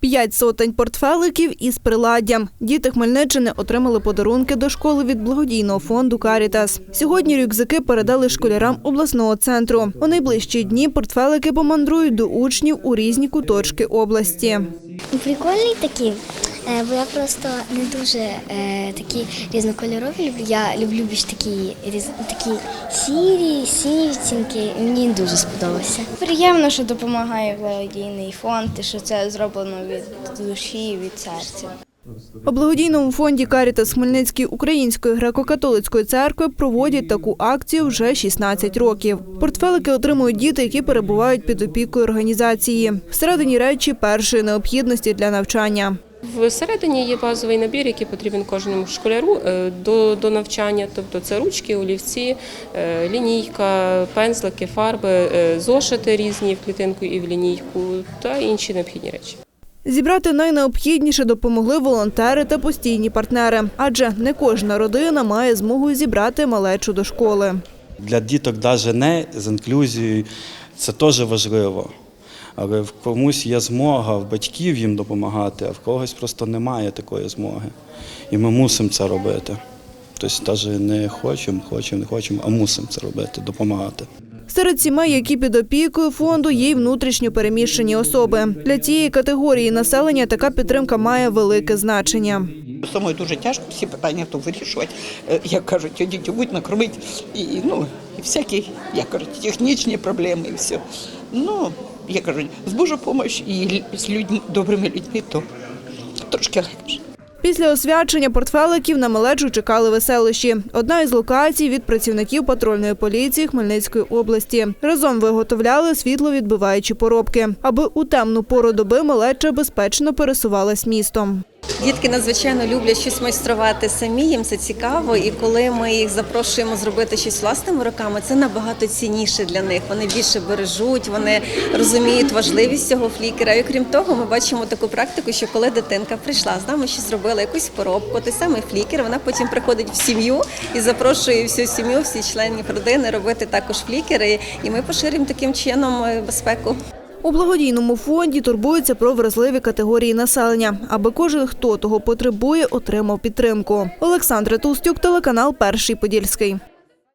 П'ять сотень портфеликів із приладдям. Діти Хмельниччини отримали подарунки до школи від благодійного фонду Карітас. Сьогодні рюкзаки передали школярам обласного центру. У найближчі дні портфелики помандрують до учнів у різні куточки області. Прикольний такий, е, бо я просто не дуже е, такі різнокольорові люблю. Я люблю більш такі різ... такі сірі, сині і Мені дуже сподобався. Приємно, що допомагає благодійний фонд, і що це зроблено від душі, від серця. У благодійному фонді Карітас Хмельницької Української греко-католицької церкви проводять таку акцію вже 16 років. Портфелики отримують діти, які перебувають під опікою організації. Всередині речі першої необхідності для навчання. Всередині є базовий набір, який потрібен кожному школяру е, до, до навчання. Тобто це ручки, олівці, е, лінійка, пензлики, фарби, е, зошити різні в клітинку і в лінійку та інші необхідні речі. Зібрати найнеобхідніше допомогли волонтери та постійні партнери, адже не кожна родина має змогу зібрати малечу до школи. Для діток навіть не з інклюзією це теж важливо. Але в комусь є змога в батьків їм допомагати, а в когось просто немає такої змоги. І ми мусимо це робити. Тобто навіть не хочемо, хочемо, не хочемо, а мусимо це робити, допомагати. Серед сімей, які під опікою фонду, є й внутрішньо переміщені особи. Для цієї категорії населення така підтримка має велике значення. Самою дуже тяжко всі питання то вирішувати. Е, Як кажуть, дітей будь накормити і ну і всякі, як кажуть, технічні проблеми і все. Ну, я кажу, з Божою допомогою і з людьми, добрими людьми, то трошки легше. Після освячення портфеликів на малечу чекали веселищі. Одна із локацій від працівників патрульної поліції Хмельницької області. Разом виготовляли світловідбиваючі поробки, аби у темну пору доби малеча безпечно пересувалась містом. Дітки надзвичайно люблять щось майструвати самі, їм це цікаво. І коли ми їх запрошуємо зробити щось власними руками, це набагато цінніше для них. Вони більше бережуть, вони розуміють важливість цього флікера. І крім того, ми бачимо таку практику, що коли дитинка прийшла з нами, щось зробила якусь поробку, той самий флікер, вона потім приходить в сім'ю і запрошує всю сім'ю, всі членів родини робити також флікери. І ми поширюємо таким чином е, безпеку. У благодійному фонді турбуються про вразливі категорії населення, аби кожен, хто того потребує, отримав підтримку. Олександра Толстюк, телеканал Перший Подільський.